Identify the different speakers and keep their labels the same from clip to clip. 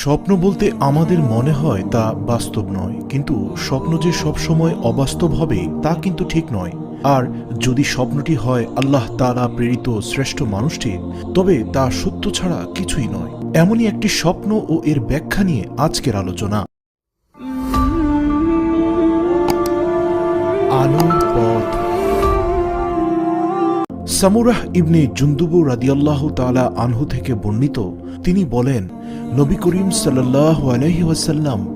Speaker 1: স্বপ্ন বলতে আমাদের মনে হয় তা বাস্তব নয়, কিন্তু স্বপ্ন যে সবসময় অবাস্তব হবে তা কিন্তু ঠিক নয়। আর যদি স্বপ্নটি হয় আল্লাহ তালা প্রেরিত শ্রেষ্ঠ মানুষটি, তবে তা সত্য ছাড়া কিছুই নয়। এমনই একটি স্বপ্ন ও এর ব্যাখ্যা নিয়ে আজকের আলোচনা। আলোর সামুরাহ ইবনে জুন্দুবু রাদিয়াল্লাহ তালা আনহু থেকে বর্ণিত, তিনি বলেন, নবী করিম সাল্লাহ আলহি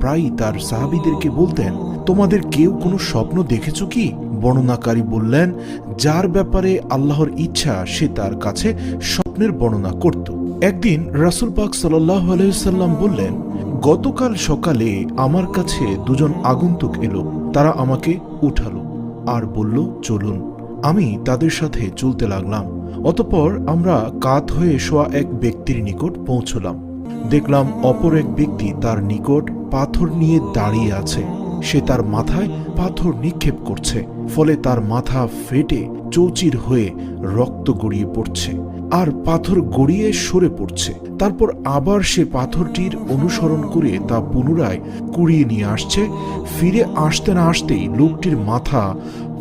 Speaker 1: প্রায়ই তার সাহাবিদেরকে বলতেন, তোমাদের কেউ কোনো স্বপ্ন দেখেছ কি? বর্ণনাকারী বললেন, যার ব্যাপারে আল্লাহর ইচ্ছা, সে তার কাছে স্বপ্নের বর্ণনা করত। একদিন রাসুল পাক সাল্লাহ আলহিসাল্লাম বললেন, গতকাল সকালে আমার কাছে দুজন আগন্তুক এলো, তারা আমাকে উঠালো আর বলল, চলুন আমি তাদের সাথে চলতে লাগলাম। অতপর আমরা কাত হয়ে শোয়া এক ব্যক্তির নিকট পৌঁছলাম। দেখলাম অপর এক ব্যক্তি তার নিকট পাথর নিয়ে দাঁড়িয়ে আছে। সে তার মাথায় পাথর নিক্ষেপ করছে, ফলে তার মাথা ফেটে চৌচির হয়ে রক্ত গড়িয়ে পড়ছে আর পাথর গড়িয়ে সরে পড়ছে। তারপর আবার সে পাথরটির অনুসরণ করে তা পুনরায় কুড়িয়ে নিয়ে আসছে। ফিরে আসতে না আসতেই লোকটির মাথা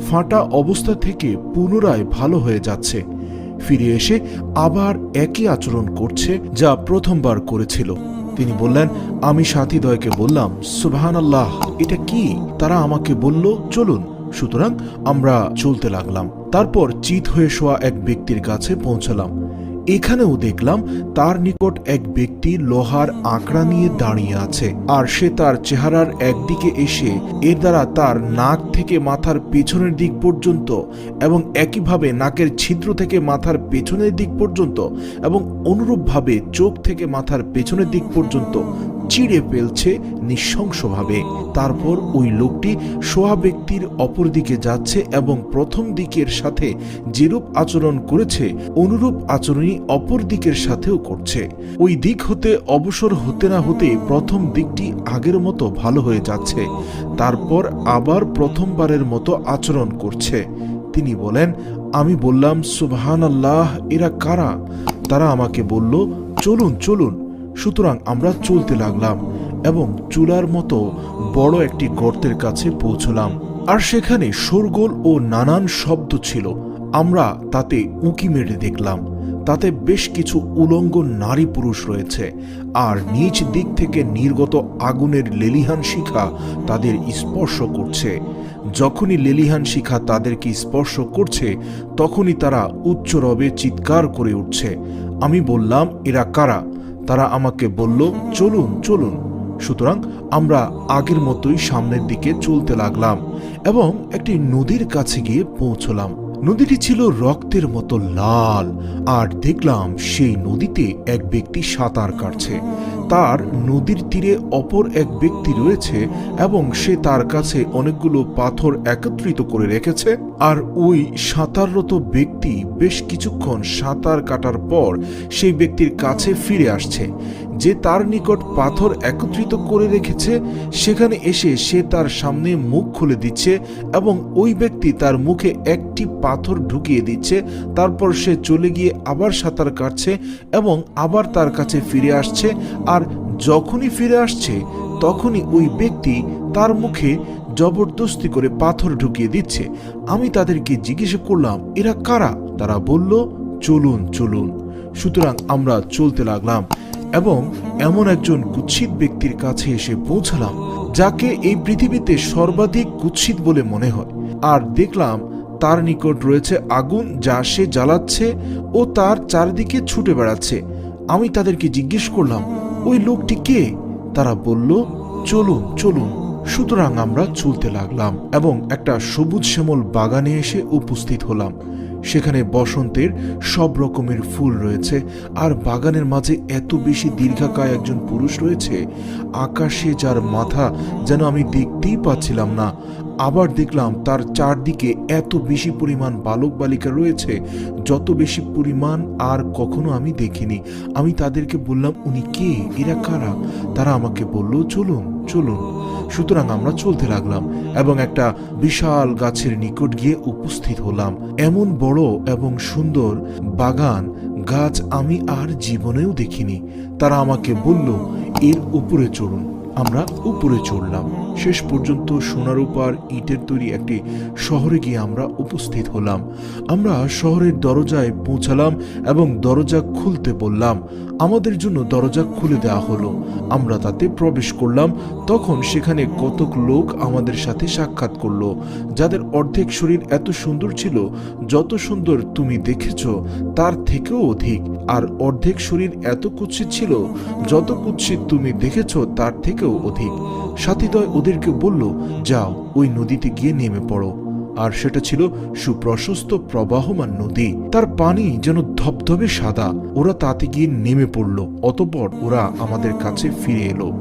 Speaker 1: ফাটা অবস্থা থেকে পুনরায় ভালো হয়ে যাচ্ছে। ফিরে এসে আবার একই আচরণ করছে যা প্রথমবার করেছিল। তিনি বললেন, আমি সাথীদয়কে বললাম সুবাহান আল্লাহ এটা কি? তারা আমাকে বলল, চলুন, সুতরাং আমরা চলতে লাগলাম। তারপর চিত হয়ে শোয়া এক ব্যক্তির কাছে পৌঁছলাম। এখানেও দেখলাম তার নিকট এক ব্যক্তি লোহার আঁকড়া নিয়ে দাঁড়িয়ে আছে, আর সে তার চেহারার একদিকে এসে এর দ্বারা তার নাক থেকে মাথার পেছনের দিক পর্যন্ত এবং একইভাবে নাকের ছিদ্র থেকে মাথার পেছনের দিক পর্যন্ত এবং অনুরূপভাবে চোখ থেকে মাথার পেছনের দিক পর্যন্ত চিড়ে ফেলছে নৃশংসভাবে। তারপর ওই লোকটি শোয়া ব্যক্তির অপর দিকে যাচ্ছে এবং প্রথম দিকের সাথে যেরূপ আচরণ করেছে, অনুরূপ আচরণই অপর দিকের সাথেও করছে। ওই দিক হতে অবসর হতে না হতে প্রথম দিকটি আগের মতো ভালো হয়ে যাচ্ছে। তারপর আবার প্রথমবারের মতো আচরণ করছে। তিনি বলেন, আমি বললাম সুবহান আল্লাহ এরা কারা তারা আমাকে বলল, চলুন চলুন। সুতরাং আমরা চলতে লাগলাম এবং চুলার মতো বড় একটি গর্তের কাছে পৌঁছলাম। আর সেখানে শোরগোল ও নানান শব্দ ছিল। আমরা তাতে উঁকি মেরে দেখলাম। তাতে বেশ কিছু উলঙ্গ নারী পুরুষ রয়েছে। আর নিচ দিক থেকে নির্গত আগুনের লেলিহান শিখা তাদের স্পর্শ করছে। যখনই লেলিহান শিখা তাদেরকে স্পর্শ করছে, তখনই তারা উচ্চ রবে চিৎকার করে উঠছে। আমি বললাম, এরা কারা? তারা আমাকে বলল, চলুন চলুন। সুতরাং আমরা আগের মতোই সামনের দিকে চলতে লাগলাম এবং একটি নদীর কাছে গিয়ে পৌঁছলাম। নদীটি ছিল রক্তের মতো লাল, আর দেখলাম সেই নদীতে এক ব্যক্তি সাঁতার কাটছে। তার নদীর তীরে অপর এক ব্যক্তি রয়েছে এবং সে তার কাছে অনেকগুলো পাথর একত্রিত করে রেখেছে। আর ওই সাঁতাররত ব্যক্তি বেশ কিছুক্ষণ সাঁতার কাটার পর সেই ব্যক্তির কাছে ফিরে আসছে। যে তার নিকট পাথর একত্রিত করে রেখেছে, সেখানে এসে সে তার সামনে মুখ খুলে দিচ্ছে এবং ওই ব্যক্তি তার মুখে একটি পাথর ঢুকিয়ে দিচ্ছে। তারপর সে চলে গিয়ে আবার সাঁতার কাটছে এবং আবার তার কাছে ফিরে আসছে আর যখনই ফিরে আসছে, তখনই ওই ব্যক্তি তার মুখে জবরদস্তি করে পাথর ঢুকিয়ে দিচ্ছে। আমি তাদেরকে জিজ্ঞেস করলাম, এরা কারা? তারা বলল, চলুন চলুন। সুতরাং আমরা চলতে লাগলাম। এবং এমন একজন কুৎসিত ব্যক্তির কাছে এসে পৌঁছালাম, যাকে এই পৃথিবীতে সর্বাধিক কুৎসিত বলে মনে হয়। আর দেখলাম তার নিকট রয়েছে আগুন যা সে জ্বালাচ্ছে ও তার চারদিকে ছুটে বেড়াচ্ছে। আমি তাদেরকে জিজ্ঞেস করলাম, ওই লোকটি কে? তারা বলল, চলুন চলুন। সুতরাং আমরা চলতে লাগলাম এবং একটা সবুজ শ্যামল বাগানে এসে উপস্থিত হলাম। সেখানে বসন্তের সব রকমের ফুল রয়েছে, আর বাগানের মাঝে এত বেশি দীর্ঘাকায় একজন পুরুষ রয়েছে, আকাশে যার মাথা যেন আমি দেখতেই পাচ্ছিলাম না। আবার দেখলাম তার চারদিকে এত বেশি পরিমাণ বালক বালিকা রয়েছে, যত বেশি পরিমাণ আর কখনো আমি দেখিনি। আমি তাদেরকে বললাম, উনি কে? এরা কারা? তারা আমাকে বলল, চলুন। চলুন। সুতরাং আমরা চলতে লাগলাম এবং একটা বিশাল গাছের নিকট গিয়ে উপস্থিত হলাম। এমন বড় এবং সুন্দর বাগান, গাছ আমি আর জীবনেও দেখিনি। তারা আমাকে বলল, এর উপরে চড়ুন আমরা উপরে চড়লাম। শেষ পর্যন্ত সোনার উপার ইটের তৈরি একটি শহরে গিয়ে আমরা উপস্থিত হলাম। আমরা শহরের দরজায় পৌঁছালাম এবং দরজা খুলতে বললাম, আমাদের জন্য দরজা খুলে দেওয়া হলো। আমরা তাতে প্রবেশ করলাম। তখন সেখানে কতক লোক আমাদের সাথে সাক্ষাৎ করল, যাদের অর্ধেক শরীর এত সুন্দর ছিল, যত সুন্দর তুমি দেখেছ, তার থেকেও অধিক। আর অর্ধেক শরীর এত কুৎসিত ছিল, যত কুৎসিত তুমি দেখেছ, তার থেকেও অধিক। সাথীদয় ওদেরকে বলল, যাও, ওই নদীতে গিয়ে নেমে পড়ো। আর সেটা ছিল সুপ্রশস্ত প্রবাহমান নদী। তার পানি যেন ধবধবে সাদা। ওরা তাতে গিয়ে নেমে পড়ল। অতপর ওরা আমাদের কাছে ফিরে এলো।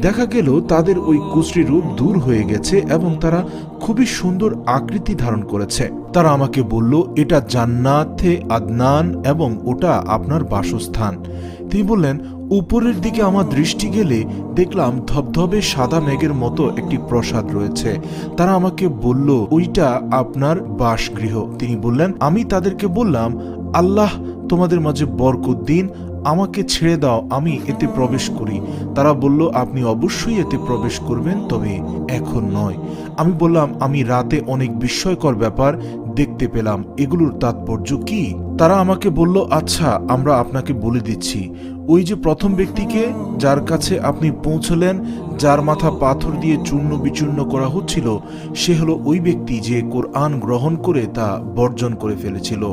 Speaker 1: দেখা গেল তাদের ওই কুশ্রী রূপ দূর হয়ে গেছে এবং তারা খুবই সুন্দর আকৃতি ধারণ করেছে। তারা আমাকে বলল, এটা জান্নাতে আদনান এবং ওটা আপনার বাসস্থান। তিনি বললেন উপরের দিকে আমার দৃষ্টি গেলে দেখলাম ধবধবে সাদা মেঘের মতো একটি প্রসাদ রয়েছে। তারা আমাকে বলল, ওইটা আপনার বাসগৃহ। তিনি বললেন, আমি তাদেরকে বললাম, আল্লাহ তোমাদের মাঝে বরকত দিন, আমাকে ছেড়ে দাও, আমি এতে প্রবেশ করি। তারা বলল, আপনি অবশ্যই এতে প্রবেশ করবেন, তবে এখন নয়। আমি বললাম, আমি রাতে অনেক বিস্ময়কর ব্যাপার দেখতে পেলাম, এগুলোর তাৎপর্য কি? তারা আমাকে বলল আচ্ছা আমরা আপনাকে বলে দিচ্ছি। ওই যে প্রথম ব্যক্তিকে যার কাছে আপনি পৌঁছলেন, যার মাথা পাথর দিয়ে চূর্ণ বিচূর্ণ করা হচ্ছিল, সে হলো ওই ব্যক্তি যে কোরআন গ্রহণ করে তা বর্জন করে ফেলেছিল।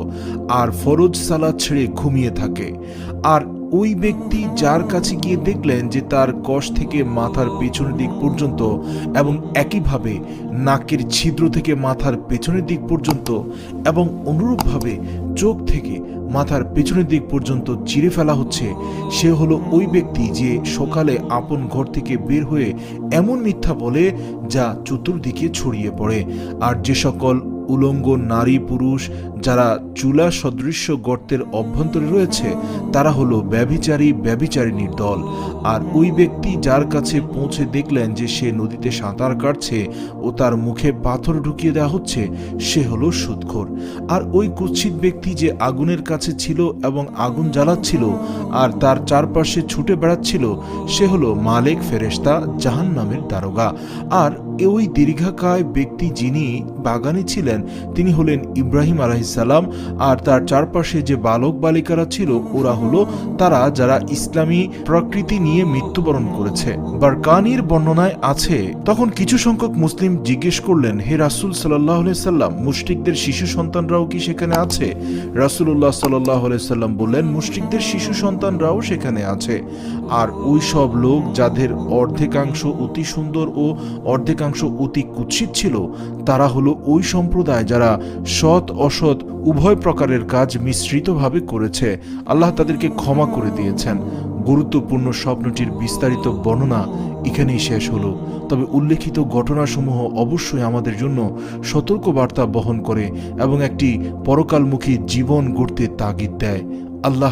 Speaker 1: আর ফরজ সালাদ ছেড়ে ঘুমিয়ে থাকে। আর ওই ব্যক্তি যার কাছে গিয়ে দেখলেন যে তার কষ থেকে মাথার পেছনের দিক পর্যন্ত এবং একইভাবে নাকের ছিদ্র থেকে মাথার পেছনের দিক পর্যন্ত এবং অনুরূপভাবে চোখ থেকে মাথার পেছনের দিক পর্যন্ত চিরে ফেলা হচ্ছে, সে হলো ওই ব্যক্তি যে সকালে আপন ঘর থেকে বের হয়ে এমন মিথ্যা বলে যা চতুর্দিকে ছড়িয়ে পড়ে। আর যে সকল উলঙ্গ নারী পুরুষ যারা চুলা সদৃশ্য গর্তের অভ্যন্তরে রয়েছে, তারা হলো ব্যভিচারী ব্যভিচারিণীর দল। আর ওই ব্যক্তি যার কাছে পৌঁছে দেখলেন যে সে নদীতে সাঁতার কাটছে ও তার মুখে পাথর ঢুকিয়ে দেওয়া হচ্ছে, সে হলো সুদখোর আর ওই কুৎসিত ব্যক্তি যে আগুনের কাছে ছিল এবং আগুন জ্বালাচ্ছিল আর তার চারপাশে ছুটে বেড়াচ্ছিল, সে হলো মালেক ফেরেশতা জাহান নামের দারোগা। আর ওই দীর্ঘাকায় ব্যক্তি যিনি বাগানে ছিলেন তিনি হলেন ইব্রাহিম আলাহিসাল্লাম আর তার চারপাশে যে বালক বালিকারা ছিল, ওরা হলো তারা যারা ইসলামী প্রকৃতি নিয়ে মৃত্যুবরণ করেছে। বারকানির বর্ণনায় আছে, তখন কিছু সংখ্যক মুসলিম জিজ্ঞেস করলেন, হে রাসুল সাল্লাহ সাল্লাম, মুশরিকদের শিশু সন্তানরাও কি সেখানে আছে? রাসুল্লাহ সাল্লাহ সাল্লাম বললেন, মুশরিকদের শিশু সন্তানরাও সেখানে আছে। আর ওই সব লোক যাদের অর্ধেকাংশ অতি সুন্দর ও অর্ধেকাংশ অতি কুৎসিত ছিল, তারা হলো ওই সম্প্রদায় যারা সৎ, অসৎ, উভয় প্রকারের কাজ মিশ্রিতভাবে করেছে, আল্লাহ তাদেরকে ক্ষমা করে দিয়েছেন। গুরুত্বপূর্ণ স্বপ্নটির বিস্তারিত বর্ণনা এখানেই শেষ হল। তবে উল্লেখিত ঘটনাসমূহ অবশ্যই আমাদের জন্য সতর্ক বার্তা বহন করে এবং একটি পরকালমুখী জীবন গড়তে তাগিদ দেয়। আল্লাহ